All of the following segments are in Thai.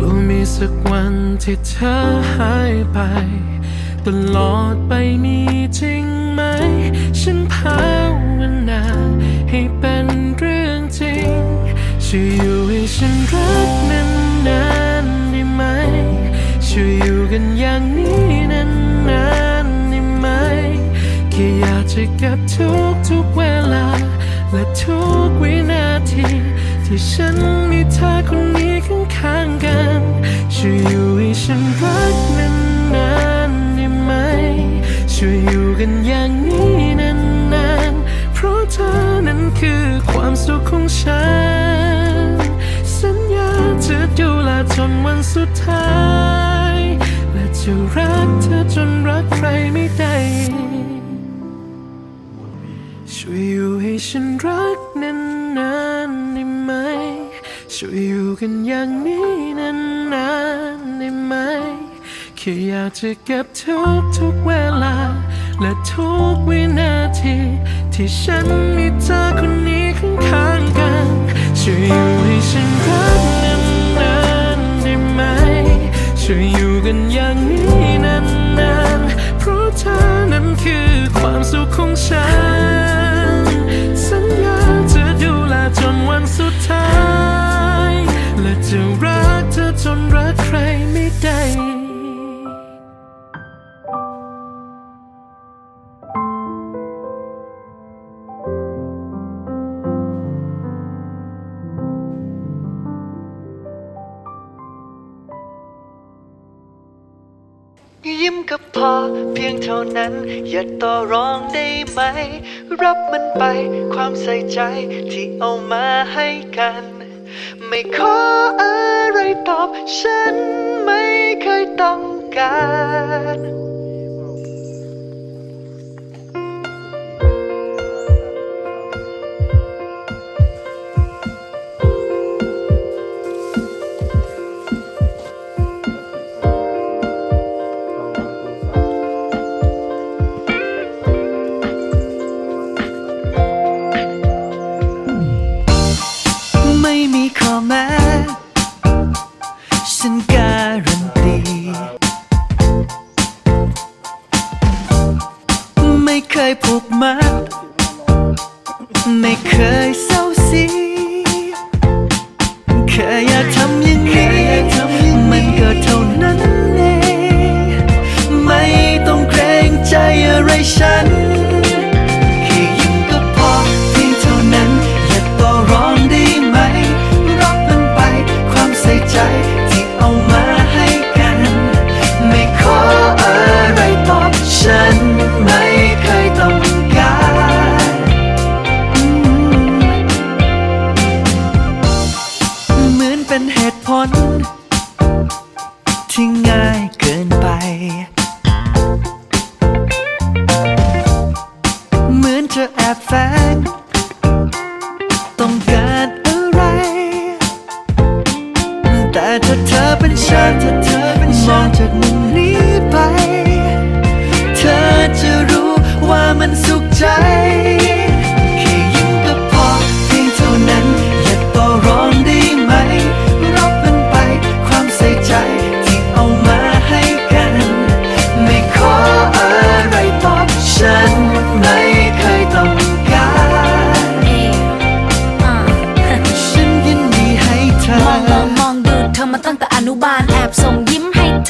กลัวมีสักวันที่เธอหายไป ตลอดไปมีจริงไหม ฉันภาวนาให้เป็นเรื่องจริงช่วยอยู่ให้ฉันรักนานๆได้ไหมช่วยอยู่กันอย่างนี้นานๆได้ไหมแค่อยากจะเก็บทุกทุกๆเวลา และทุกวินาที ที่ฉันมีเธอคน ช่วยอยู่กันอย่างนี้นานๆ เพราะเธอนั้นคือความสุขของฉัน สัญญาจะดูแลจนวันสุดท้าย และจะรักเธอจนรักใครไม่ได้ช่วยอยู่ให้ฉันรักนานๆได้ไหม ช่วยอยู่กันอย่างนี้นาน ค่อยากจะเก็บทุกทุกเวลา และทุกวินาที ที่ฉันมีเธอคนนี้ข้างๆกันช่วยอยู่ให้ฉันรักนานๆได้ไหมช่วยอยู่กันอย่างนี้นานๆเพราะเธอนั้นคือความสุขของฉัน สัญญาจะดูแลจนวันสุดท้าย และจะรักเธอจนรักใครไม่ได้ ยิ้มก็พอ เพียงเท่านั้น อย่าต่อรองได้ไหม รับมันไปความใส่ใจที่เอามาให้กัน ไม่ขออะไรตอบ ฉันไม่เคยต้องการ ข้อแม้ฉันการันตี ไม่เคยผูกมัด ไม่เคยเศร้าสีแค่อยากทำอย่างนี้มันก็เท่านั้นเอง ไม่ต้องเกรงใจอะไรฉัน แอบแฝงต้องการ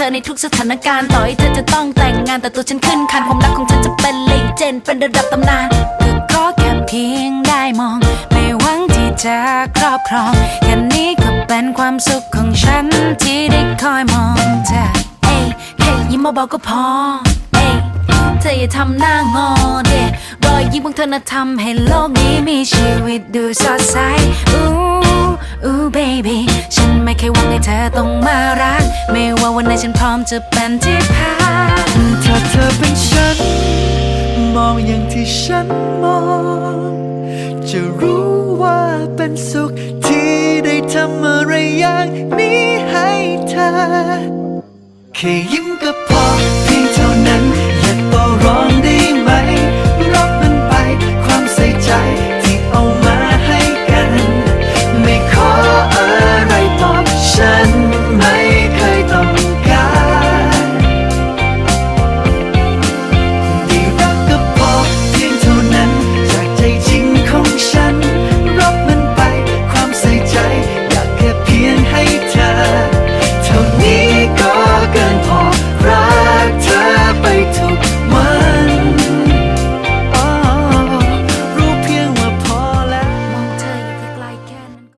อในทุกสถานการณ์ต่อให้เธอจะต้องแต่งงานแต่ตัวฉันขึ้นคันความรักของฉันจะเป็นเลยเจนเป็นระดับตำนานก็ขอแค่เพียงได้มอง ไม่หวังที่จะครอบครองแค่นี้ก็เป็นความสุขของฉันที่ได้คอยมองเธอเอ้ยแค่ยิ้มเบาๆก็พอเอ้ยเธออย่าทำหน้างอเดรอยยิ้มของเธอน่ะทำให้โลกนี้มีชีวิตดูสดใสอู้อู้ baby ฉันไม่เคยหวังให้เธอต้องมาลา ไม่ว่าวันไหนฉันพร้อมจะเป็นที่พักถ้าเธอเป็นฉัน มองอย่างที่ฉันมอง จะรู้ว่าเป็นสุขที่ได้ทำอะไรอย่างนี้ให้เธอแค่ยิ้มก็พ